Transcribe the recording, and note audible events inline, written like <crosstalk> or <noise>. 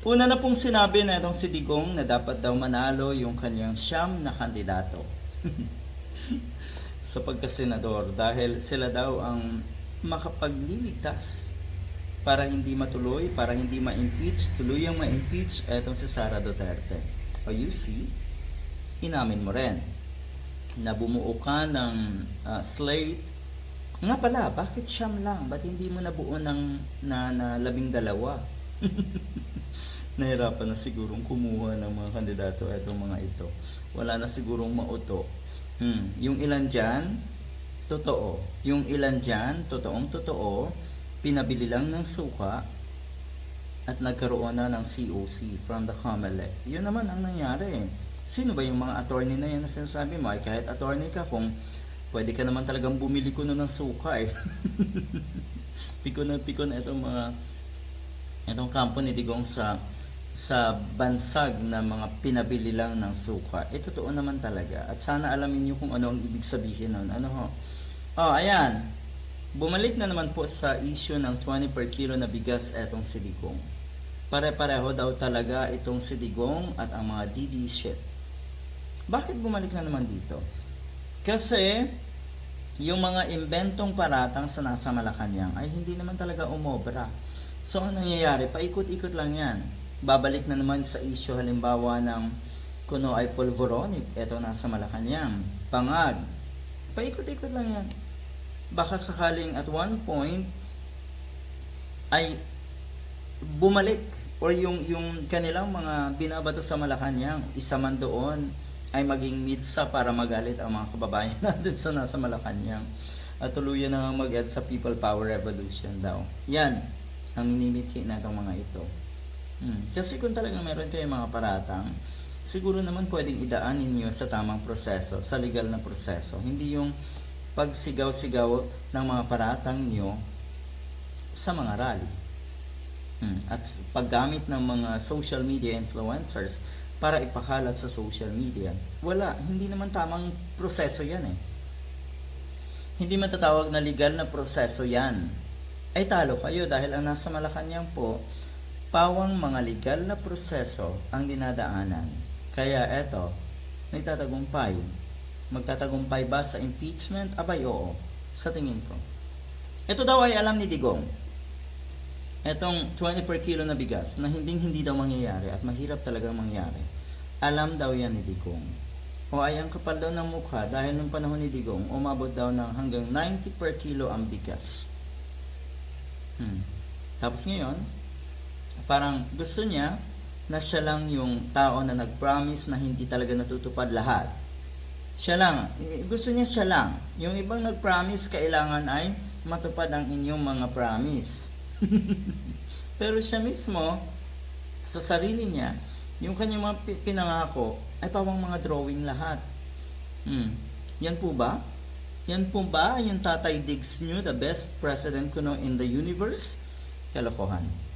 Una na pong sinabi na itong si Digong na dapat daw manalo yung kanyang siyam na kandidato <laughs> sa pagkasenador dahil sila daw ang makapagliligtas para hindi matuloy, para hindi ma-impeach, tuluyang ma-impeach etong si Sara Duterte. O you see, inamin mo rin na bumuo ka ng ah, slate. Nga pala, bakit siyam lang? Ba't hindi mo nabuo ng na, na labing dalawa? <laughs> Nahirapan na sigurong kumuha ng mga kandidato etong mga ito. Wala na sigurong mauto. Hmm. Yung ilan dyan, totoo. Yung ilan dyan, totoong totoo, pinabili lang ng suka at nagkaroon na ng COC from the COMELEC. Yun naman ang nangyari. Sino ba yung mga attorney na yan na sinasabi mo? Ay kahit attorney ka kung pwede ka naman talagang bumili ko ng suka eh. <laughs> piko na piko na itong mga itong kampo ni Digong sa sa bansag na mga pinabili lang ng suka. Eh, totoo naman talaga. At sana alamin niyo kung ano ang ibig sabihin nun. Ano ho? Oh, ayan. Bumalik na naman po sa issue ng 20 per kilo na bigas etong si Digong. Pare-pareho daw talaga itong si Digong at ang mga DD shit. Bakit bumalik na naman dito? Kasi yung mga imbentong paratang sa nasa Malacanang ay hindi naman talaga umobra. So, ang nangyayari, paikot-ikot lang yan. Babalik na naman sa issue halimbawa ng kuno ay pulvoronic, eto nasa Malacanang, pangag. Paikot-ikot lang yan. Baka sakaling at one point ay bumalik or yung yung kanilang mga binabato sa Malacanang, isa man doon ay maging midsa para magalit ang mga kababayan <laughs> natin sa nasa Malacanang. At tuluyan na nga mag sa People Power Revolution daw. Yan ang minimithi na itong mga ito. Hmm. Kasi kung talagang meron kayo mga paratang, siguro naman pwedeng idaan ninyo sa tamang proseso, sa legal na proseso. Hindi yung pagsigaw-sigaw ng mga paratang nyo sa mga rally. Hmm. At paggamit ng mga social media influencers para ipakalat sa social media. Wala, hindi naman tamang proseso yan eh. Hindi matatawag na legal na proseso yan. Ay talo kayo dahil ang nasa Malacanang po, pawang mga legal na proseso ang dinadaanan. Kaya eto, nagtatagumpay. Magtatagumpay ba sa impeachment? Abay oo, sa tingin ko. Ito daw ay alam ni Digong. Etong 20 per kilo na bigas na hindi hindi daw mangyayari at mahirap talagang mangyari. Alam daw yan ni Digong. O ay ang kapal daw ng mukha dahil nung panahon ni Digong, umabot daw ng hanggang 90 per kilo ang bigas. Hmm. Tapos ngayon, parang gusto niya na siya lang yung tao na nag-promise na hindi talaga natutupad lahat. Siya lang. Gusto niya siya lang. Yung ibang nag-promise, kailangan ay matupad ang inyong mga promise. <laughs> Pero siya mismo, sa sarili niya, yung kanyang mga pi- pinangako, ay pawang mga drawing lahat. Hmm. Yan po ba? Yan po ba yung Tatay Diggs nyo, the best president kuno in the universe? Kalokohan.